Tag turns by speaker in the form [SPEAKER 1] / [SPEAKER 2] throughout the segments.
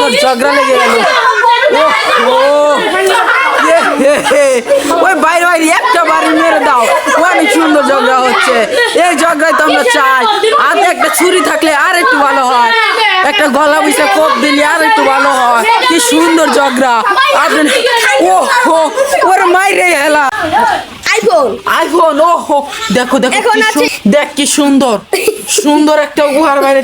[SPEAKER 1] সুন্দর ঝগড়া লেগে গেল। ওই বাইরে বাইরে একটা বাড়ি মেরে দাও। অনেক সুন্দর ঝগড়া হচ্ছে। এই ঝগড়ায় তো আমরা চাই। আর একটা ছুরি থাকলে আর একটু ভালো হয়। একটা গলা বুঝে কোপ দিলে আর একটু ভালো হয়। কি সুন্দর ঝগড়া। আপনি ও হো ওর মাইরে হেলা।
[SPEAKER 2] আইফোন।
[SPEAKER 1] আইফোন ও হো দেখো দেখো দেখ কি সুন্দর। সুন্দর একটা উপহার বাইরে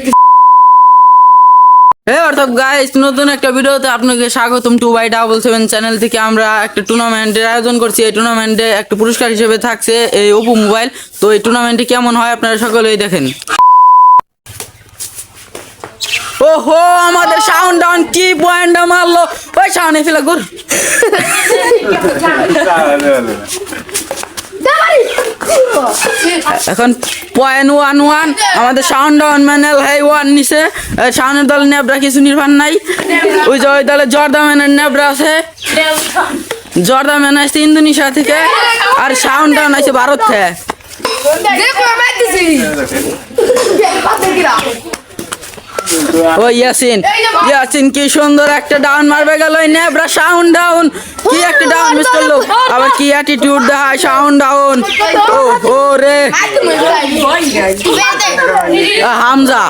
[SPEAKER 1] হ্যাঁ অর্থাৎ গাইস নতুন একটা ভিডিওতে আপনাকে স্বাগতম two by double seven channel থেকে আমরা একটা টুর্নামেন্টের আয়োজন করছি। এই টুর্নামেন্টে একটা পুরস্কার হিসেবে থাকছে এই ওপো মোবাইল তো এই টুর্নামেন্টে কেমন হয় আপনারা সকলেই দেখেন। ওহো আমাদের সাউন্ড ডাউন কি পয়েন্ট মারলো? ওই সাউন্ড ফেলা গুর এখন পয়েন্ট ওয়ান ওয়ান, আমাদের সাউন্ড ডাউন ম্যানেল হাই ওয়ান নিছে। সাউন্ডের দল নেবরা কিছু নির্ভর নাই। ওই যে ওই দলে জর্দা ম্যানের নেবরা আছে। জর্দা ম্যান আসছে ইন্দোনেশিয়া থেকে, আর সাউন্ড ডাউন আছে ভারত থেকে। ও ইয়াসিন ইয়াসিন কি সুন্দর একটা ডাউন মারবে গেল নেবরা সাউন্ড ডাউন। কি একটা ডাউন মিস করল। আবার কি অ্যাটিটিউড দেখায় সাউন্ড ডাউন। ও ও রে। হামজা।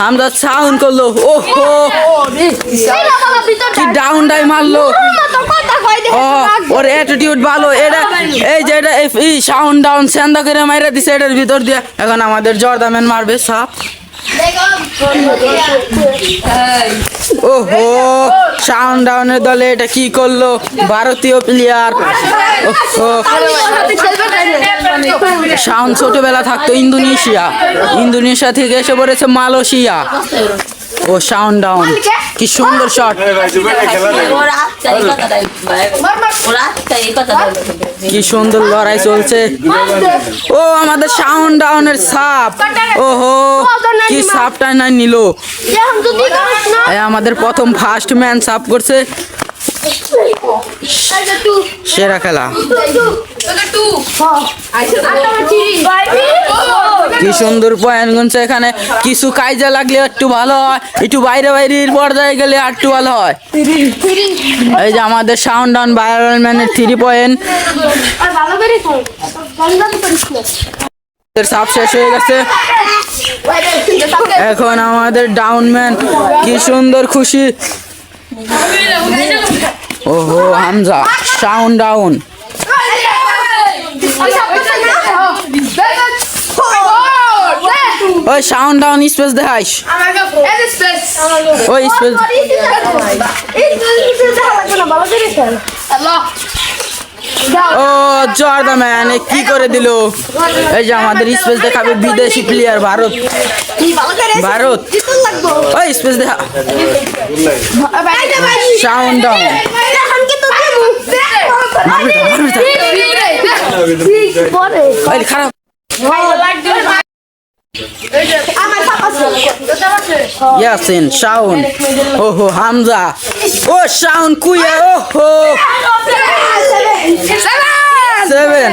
[SPEAKER 1] হামজা সাউন্ড করল। ও। হো কি ডাউন ডাই মারলো। ওর অ্যাটিটিউড ভালো। এটা এই যে এটা এই সাউন্ড ডাউন সেন্দা করে মাইরা দিছে এটার ভিতর দিয়ে। এখন আমাদের জর্দাম্যান মারবে সাপ। ওহো সাউন্ড ডাউনের দলে এটা কি করল? ভারতীয় প্লেয়ার সাউন্ড ছোটবেলা থাকতো ইন্দোনেশিয়া। ইন্দোনেশিয়া থেকে এসে পড়েছে মালয়েশিয়া। ও সাউন্ড ডাউন কি সুন্দর শট কি সুন্দর লড়াই চলছে। ও আমাদের সাউন্ড ডাউনের সাপ। ওহো কি সাপটা নাই নিল। আমাদের প্রথম ফার্স্ট ম্যান সাপ করছে। সেরা খেলা। কি সুন্দর পয়েন্ট গুনছে এখানে। কিছু কাজে লাগলে একটু ভালো হয়, একটু বাইরে বাইরের পর্যায়ে গেলে একটু ভালো হয়। এই যে আমাদের সাউন্ড ডাউন ভাইরাল ম্যানের থ্রি পয়েন্ট সাপ শেষ হয়ে গেছে। এখন আমাদের ডাউন ম্যান কি সুন্দর খুশি। ওহো হামজা সাউন্ড ডাউন ওই সাউন্ড ডাউন স্পেস দেখাইস ওই স্পেস ও জর্দা ম্যান কি করে দিল? এই যে আমাদের স্পেস দেখাবে বিদেশি প্লেয়ার ভারত। ভারত। ওই স্পেস দেখা। সাউন্ড ডাউন খারাপ। ইয়াসিন শাউন ওহো, হামজা। ও শাউন কুইয়া, ওহো। সেভেন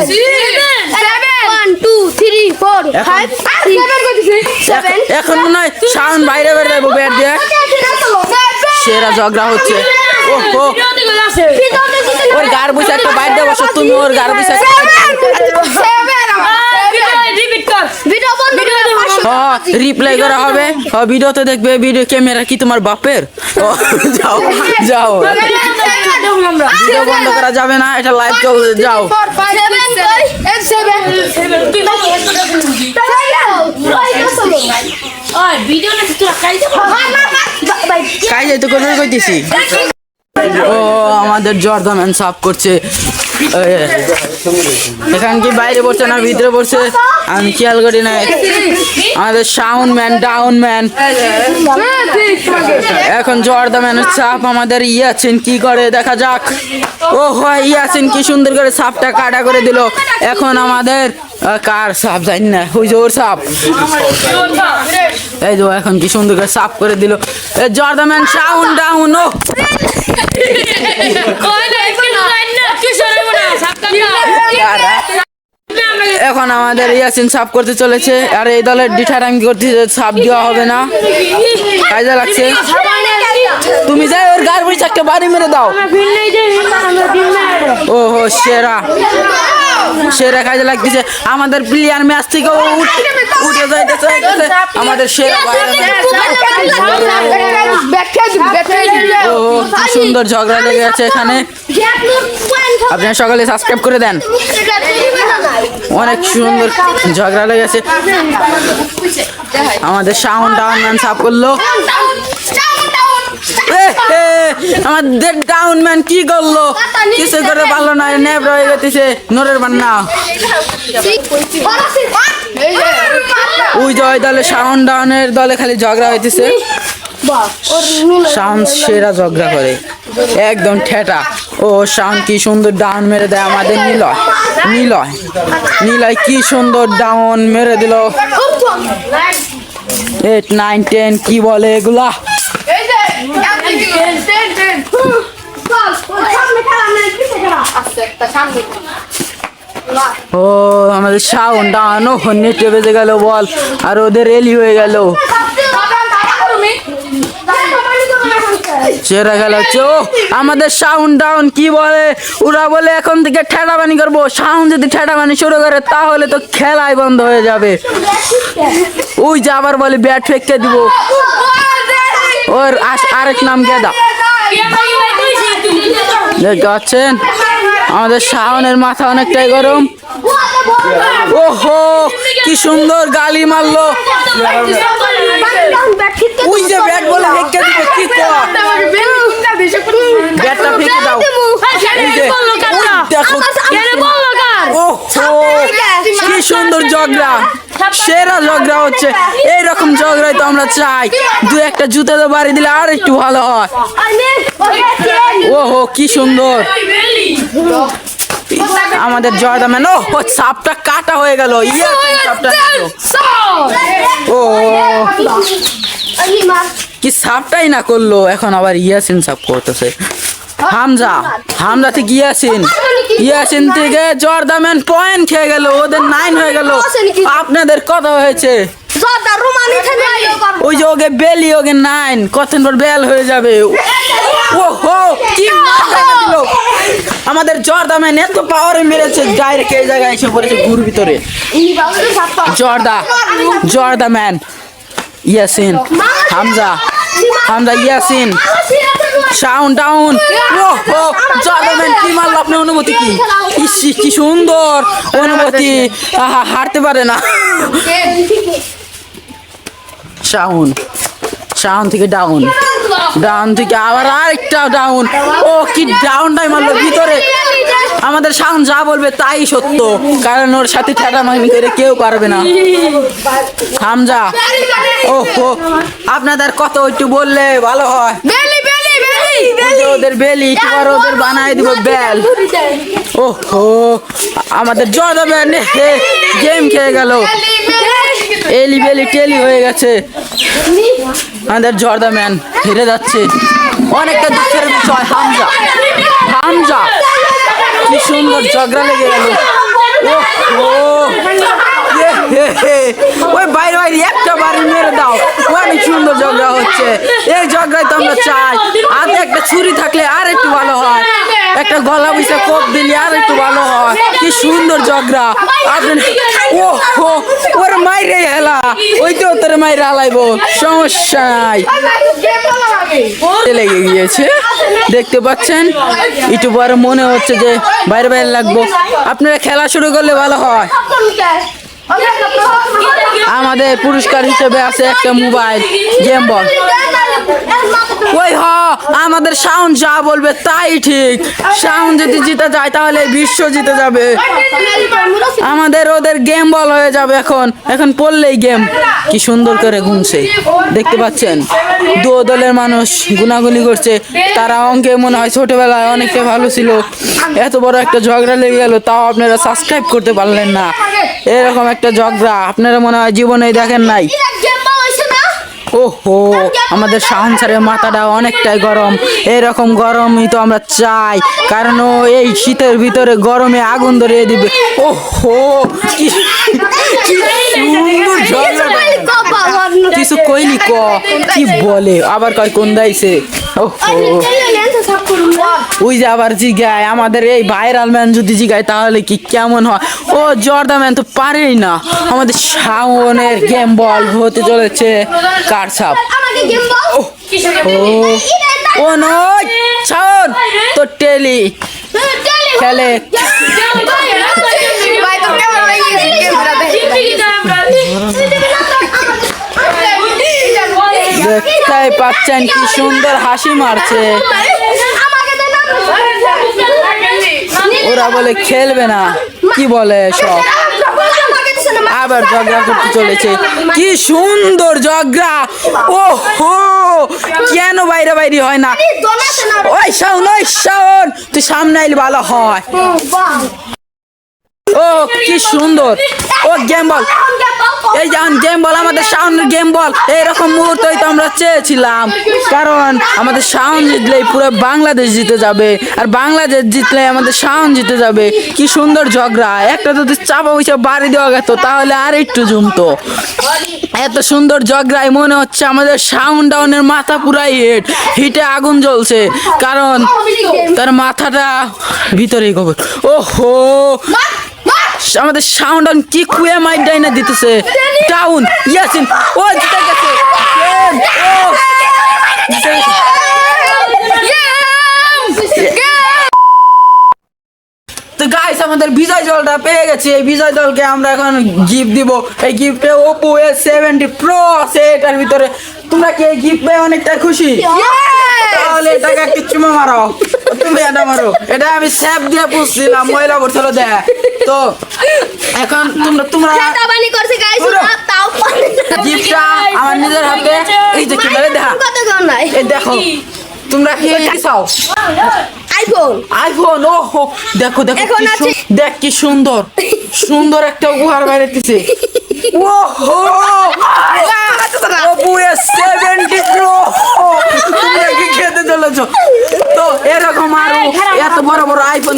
[SPEAKER 1] এখন মনে হয় শাউন বাইরে বের যাব ব্যাট দিয়ে। সেরা ঝগড়া হচ্ছে। ওহো। ওর গার বসে একটা বাইরে দিয়ে বসো তুমি ওর গার বসে। রিপ্লাই করা। হবে। ভিডিওতে দেখবে ভিডিও ক্যামেরা কি তোমার বাপের? ও, যাও যাও ভিডিও বন্ধ করা যাবে না এটা লাইভ চল যাও। কাই যাইতে করে। কইতেছি। ও আমাদের জর্দাম্যান সাফ করছে। এখান কি বাইরে পড়ছে না ভিতরে পড়ছে? আমি খেয়াল করি না আমাদের সাউন্ড ম্যান ডাউন ম্যান এখন জর্দাম্যানের চাপ আমাদের ইয়াছেন কি করে? দেখা যাক। ও হয় ইয়াছেন কি সুন্দর করে সাপটা কাটা করে দিল। এখন আমাদের কার সাপ জানি না যে সাপ এই যে এখন কি সুন্দর করে সাফ করে দিল। জর্দাম্যান সাউন্ড ডাউন, ও। এখন আমাদের ইয়াসিন সাফ করতে চলেছে। আর এই দলের ডিঠার আমি করতে সাফ দেওয়া হবে না। কাজে লাগছে। তুমি যাই, ওর বইছে একটা বাড়ি মেরে দাও। ও হো সেরা। সেরা কাজে লাগতেছে। আমাদের প্লেয়ার ম্যাচ থেকে উঠ- যাইতেছে। আমাদের সেরা ও কি সুন্দর ঝগড়া লেগে আছে এখানে আপনারা সকালে সাবস্ক্রাইব করে দেন অনেক সুন্দর ঝগড়া লেগেছে আমাদের সাউন্ড ডাউন ম্যান সাফ করল আমাদের ডাউন ম্যান কি করল কিছু করে পারল না নেব রয়ে গেছে নোরের বান্না ওই যে ওই দলে সাউন্ড ডাউনের দলে খালি ঝগড়া হইতেছে সাউন্ড সেরা ঝগড়া করে একদম ঠেটা ও সাউন্ড কি সুন্দর ডাউন মেরে দেয় আমাদের নিলয় নিলয় নিলয় কি সুন্দর ডাউন মেরে দিল এইট নাইন টেন কি বলে এগুলা ও, আমাদের সাউন্ড ডাউন ও নেটে বেজে গেল বল, আর ওদের রেলি হয়ে গেল। হচ্ছে ও আমাদের সাউন্ড ডাউন কি বলে? ওরা বলে, এখন থেকে ঠেটাবানি করব। সাউন্ড যদি ঠেটাবানি শুরু করে, তাহলে তো খেলাই বন্ধ হয়ে যাবে। ওই যে আবার বলে, ব্যাট ফেঁকে দিব। ওর আরেক নাম গেদা দেখতে পাচ্ছেন? আমাদের শাওনের মাথা অনেকটাই গরম। ওহো কি সুন্দর গালি মারলো। ওই যে ব্যাট বলে ফেঁকে দিবে কি কর? ব্যাটটা ফেঁকে দাও। দেখো। কি সুন্দর ঝগড়া। সেরা ঝগড়া হচ্ছে। এইরকম ঝগড়াই তো আমরা চাই। দু একটা জুতো তো বাড়ি দিলে আর একটু ভালো হয়। ওহো কি সুন্দর। আমাদের জয়দা ম্যান ও ও সাপটা কাটা হয়ে গেল। ইয়ে সাপটা? ও। কি সাপটাই না করল। এখন আবার ইয়াসিন সাপ করতেছে। হামজা হামজা থেকে ইয়াসিন ইয়াসিন থেকে জর্দাম্যান পয়েন্ট খেয়ে গেল, ওদের নাইন হয়ে গেল। আপনাদের কত হয়েছে। ওই যে ওকে বেলি, ওকে নাইন কতদিন পর বেল হয়ে যাবে। ও হো কি আমাদের জর্দাম্যান এত পাওয়ারে মেরেছে ডাইরেক্ট এই জায়গায় এসে পড়েছে ঘুর ভিতরে। জর্দা জর্দা man Yasin, Hamza Hamza, Yasin, sound down. জর্দাম্যান কি অনুভূতি কি? কি সুন্দর অনুভূতি হারতে পারে না। সাউন সাউন থেকে ডাউন। ডাউন থেকে আবার আরেকটা ডাউন। ও, কি ডাউনটাই মারলো ভিতরে। আমাদের সাউন্ড যা বলবে তাই সত্য। কারণ ওর সাথে ঠেকা মাইনি করে কেউ পারবে না। হামজা ও আপনাদের কত একটু বললে ভালো হয়। ওদের বেলি ওদের বানায় দিব বেল। আমাদের গেম খেয়ে গেল। এলি বেলি টেলি হয়ে গেছে। আমাদের জর্দা ম্যান হেরে যাচ্ছে। অনেকটা দুঃখের বিষয় হামজা। হামজা কি সুন্দর ঝগড়া লেগে গেল। ওই বাইরে বাইরে একটা বাড়ি মেরে দাও অনেক সুন্দর ঝগড়া হচ্ছে। এই ঝগড়ায় তো আমরা চাই। হাতে একটা ছুরি থাকলে আর একটু ভালো হয়। একটা গলা বুঝে কোপ দিলে আর একটু ভালো হয়। কি সুন্দর ঝগড়া। আপনি ও হো ওর মাইরে হেলা। ওই তো তোর মাইরে হালাইবো। সমস্যা নাই। লেগে গিয়েছে? দেখতে পাচ্ছেন? একটু পরে মনে হচ্ছে যে বাইরে বাইরে লাগবো। আপনারা খেলা শুরু করলে ভালো হয়। আমাদের পুরস্কার হিসেবে আছে একটা মোবাইল, গেম বল। ওই হ, আমাদের সাউন্ড যা বলবে তাই ঠিক। সাউন্ড যদি জিতে যায় তাহলে বিশ্ব জিতে যাবে। আমাদের ওদের গেম বল হয়ে যাবে এখন। এখন পড়লেই গেম। কি সুন্দর করে গুনছে দেখতে পাচ্ছেন? দু দলের মানুষ গুনাগুনি করছে। তারা অঙ্কে মনে হয় ছোটবেলায় অনেকটা ভালো ছিল। এত বড় একটা ঝগড়া লেগে গেল, তাও আপনারা সাবস্ক্রাইব করতে পারলেন না। এরকম একটা ঝগড়া। আপনারা মনে হয় জীবনে দেখেন নাই। ওহো, আমাদের সাহনসারের মাথাটা অনেকটাই গরম। এরকম গরমই তো আমরা চাই, কারণ ও এই শীতের ভিতরে গরমে আগুন ধরিয়ে দিবে। ওহো কিছু কইলি ক? কি বলে? আবার কয় কোন দাইছে? ওই যে আবার জিগায় আমাদের এই ভাইরাল ম্যান যদি জিগায় তাহলে কি কেমন হয়? ও জর্দা ম্যান তো পারেই না। আমাদের শাওনের গেম বল হতে চলেছে। কার
[SPEAKER 2] আমাকে
[SPEAKER 1] ও। ও। নয়। শাওন তো টেলি খেলে।
[SPEAKER 2] ভাই তো কেমন গেছে ক্যামেরা
[SPEAKER 1] দেখতেই পাচ্ছেন কি সুন্দর হাসি মারছে। ওরা বলে খেলবে না। কি বলে সব আবার ঝগড়া করতে চলেছে। কি সুন্দর ঝগড়া। ও হো কেন বাইরে বাইরে হয় না? ওই শাওন ওই শাওন, তুই সামনে আইলে ভালো হয়। ও, কি সুন্দর। ও, গেম বল। এই যেমন গেম বল আমাদের সাউন্ড গেম বল এইরকম মুহূর্তই তো আমরা চেয়েছিলাম। কারণ আমাদের সাউন্ড জিতলেই পুরো বাংলাদেশ জিতে যাবে, আর বাংলাদেশ জিতলে আমাদের সাউন্ড জিতে যাবে। কি সুন্দর ঝগড়া, একটা যদি চাপা পয়সা বাড়ি দেওয়া গেত, তাহলে আর একটু জমতো। এত সুন্দর ঝগড়ায় মনে হচ্ছে আমাদের সাউন্ড ডাউনের মাথা পুরাই হিট হিটে আগুন জ্বলছে। কারণ তার মাথাটা ভিতরেই খবর ওহো! আমাদের সাউন্ড অন কি কুয়ে মাইক ডাইনা দিতেছে? টাউন ইয়াসিন ও জিতে গেছে। ও। জিতে গেছে। তো গাইস আমাদের বিজয় দলটা পেয়ে গেছে। এই বিজয় দলকে আমরা এখন গিফট দিব। এই গিফটে ওপো এ সেভেন্টি প্রো আছে এটার ভিতরে। তোমরা কি এই গিফট পেয়ে অনেকটা খুশি? তাহলে এটাকে একটু চুমা মারো। তুমি এটা মারো। এটা আমি স্যাপ দিয়ে পুষছিলাম ময়লা পড়ছিল দেখ তো এখন তোমরা তোমরা
[SPEAKER 2] করছে গাইস তাও
[SPEAKER 1] গিফটটা আমার নিজের হাতে। এই যে কীভাবে দেখা? এই দেখো। তোমরা কি চাও
[SPEAKER 2] আইফোন।
[SPEAKER 1] আইফোন ও দেখো দেখো
[SPEAKER 2] এখন আছে-
[SPEAKER 1] দেখ কি সুন্দর। সুন্দর একটা উপহার বাইরেতেছে। ও হো এস সেভেন্টি প্রো তোমরা কি খেতে চলেছো। তো এরকম আরও এত বড় বড় আইফোন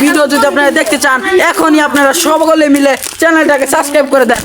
[SPEAKER 1] ভিডিও যদি আপনারা দেখতে চান এখনই আপনারা সকলে মিলে চ্যানেলটাকে সাবস্ক্রাইব করে দেন।